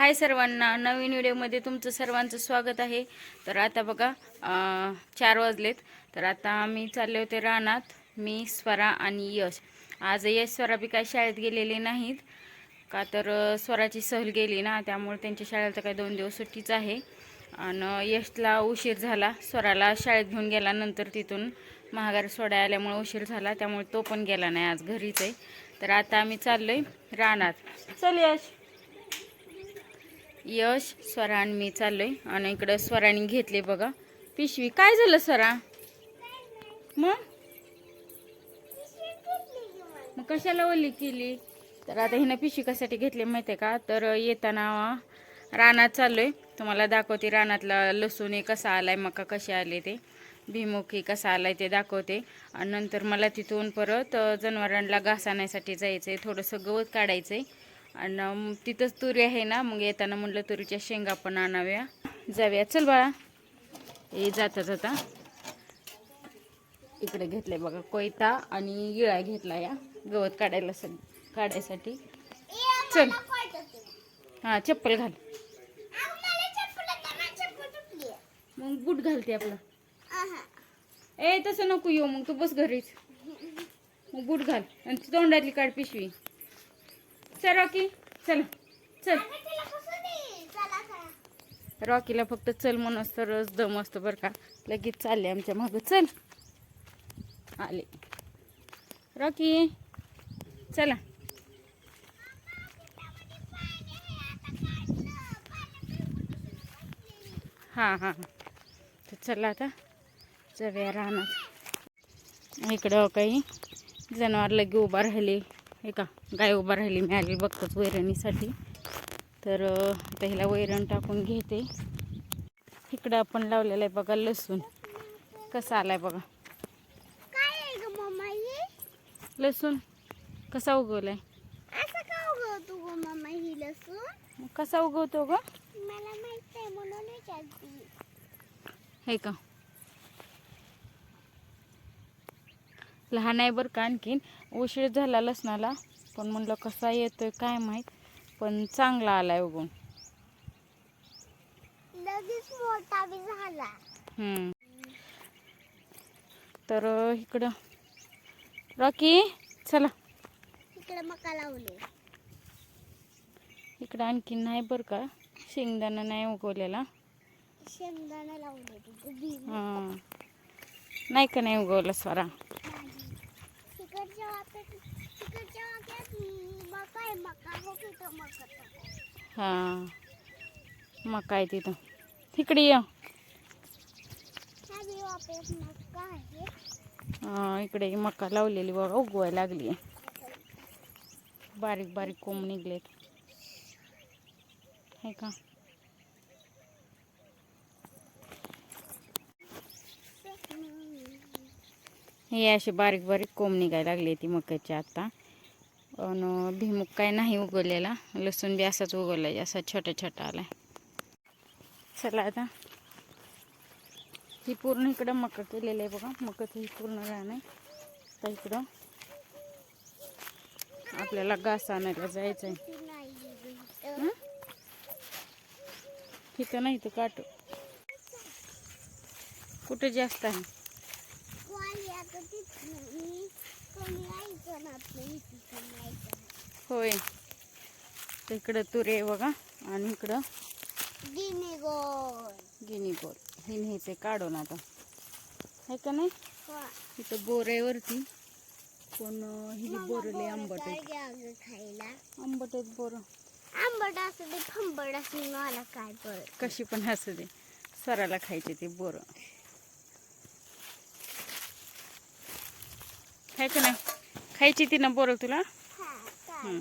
हाय सर्वांना. नवीन व्हिडिओमध्ये तुमचं सर्वांचं स्वागत आहे. तर आता बघा चार वाजलेत. तर आता आम्ही चालले होते रानात. मी स्वरा आणि यश. आज यश स्वरा बी काय शाळेत गेलेले नाहीत. का तर स्वराची सहल गेली ना त्यामुळे त्यांच्या शाळेला काय दोन दिवस सुट्टीच आहे. आणि यशला उशीर झाला. स्वराला शाळेत घेऊन गेल्यानंतर तिथून महागार सोडाय आल्यामुळे उशीर झाला. त्यामुळे तो पण गेला नाही. आज घरीच आहे. तर आता आम्ही चाललो आहे रानात. चल यश. यश स्वरा आणि मी चाललोय. आणि इकडं स्वराने घेतले बघा. पिशवी. काय झालं स्वरा? मग? मग कशाला ओली केली? तर आता हिनं पिशवी कशासाठी घेतली माहिती आहे का? तर येताना रानात चाललोय. तुम्हाला दाखवते रानातला लसूण हे कसा आलाय मका कसे आले ते. भीमुखी कसा आलाय ते दाखवते. आणि नंतर मला तिथून परत जनावरांना घास आणायसाठी जायचंय. थोडंसं गवत काढायचंय. आणि मग तिथंच तुरी आहे ना मग येताना म्हटलं तुरीच्या शेंगा पण आणाव्या. जाऊया. चल बाळा. हे जाता जाता. इकडे घेतलंय बघा कोयता आणि इळा घेतला या. गवत काढायला सग काढायसाठी. चल. हा चप्पल घाल. मग बूट घालते आपलं. ए तसं नको येऊ मग तू बस घरीच. मग बूट घाल. आणि ती तोंडातली काढ पिशवी. चल रॉकी चल चल. रॉकीला फक्त चल म्हणून तरच दम असतो बरं का. लगेच चालले आमच्या मागं. चल. आले. रॉकी चला. हां हां तर चला आता. जाऊया राहणार इकडं काही जनावर लगे उभा राहिली. हे का गाय उभा राहिली मी आली बघतोच वैरणीसाठी. तर आता हिला वैरण टाकून घेते. इकडं आपण लावलेलं आहे बघा लसूण. कसा आलाय बघा. काय आहे ग मम्मा लसूण कसा उगवलाय? कसा उगवतो ग? मला माहीत आहे म्हणून विचारते. हे का लहान आहे बरं का आणखीन. उशीर झाला लसणाला. पण म्हणलं कसा येतोय काय माहीत. पण चांगला बी झाला. हम्म. तर इकडं. रॉकी चला. इकडे मका लावले. इकडं आणखीन नाही बरं का. शेंगदाणा नाही उगवलेला. शेंगदाणा लावले हां नाही का नाही उगवलं स्वरा तिकडच्या वाप्यात तिकडच्या वाप्यात मका आहे मका हा. मका आहे तिथं. तिकडे ये. इकडे मका लावलेली बघा उगवायला लागली बारीक बारीक कोंब निघलेत. हे का? हे असे बारीक बारीक कोंब निघायला लागले ती मक्याची आता. पण भिमुख काय नाही उगवलेला. लसूण बी असाच उगवलाय असा छोटा छोटा आलाय. चला आता. ही पूर्ण इकडं मका केलेलं आहे बघा. मकाचं ही पूर्ण रान आहे. तर इकडं आपल्याला घास आणायला जायचं आहे नाही इथं. इथं नाही तर काट. कुठं जास्त आहे? कोणी होय इकडं तुरे बघा आणि इकडं गिनी गोल हे न्यायचे काढून आता. आहे का नाही. इथं बोर आहे वरती. पण अं, ही मम्मा बोर लय बोरं आंबट खायला. आंबट आहेत बोर. आंबट असं ते फंबट असं मला काय कशी पण असू दे. स्वराला खायचे ते बोर. आहे का नाही. खायची ती ना बोरं तुला? हा काय हं.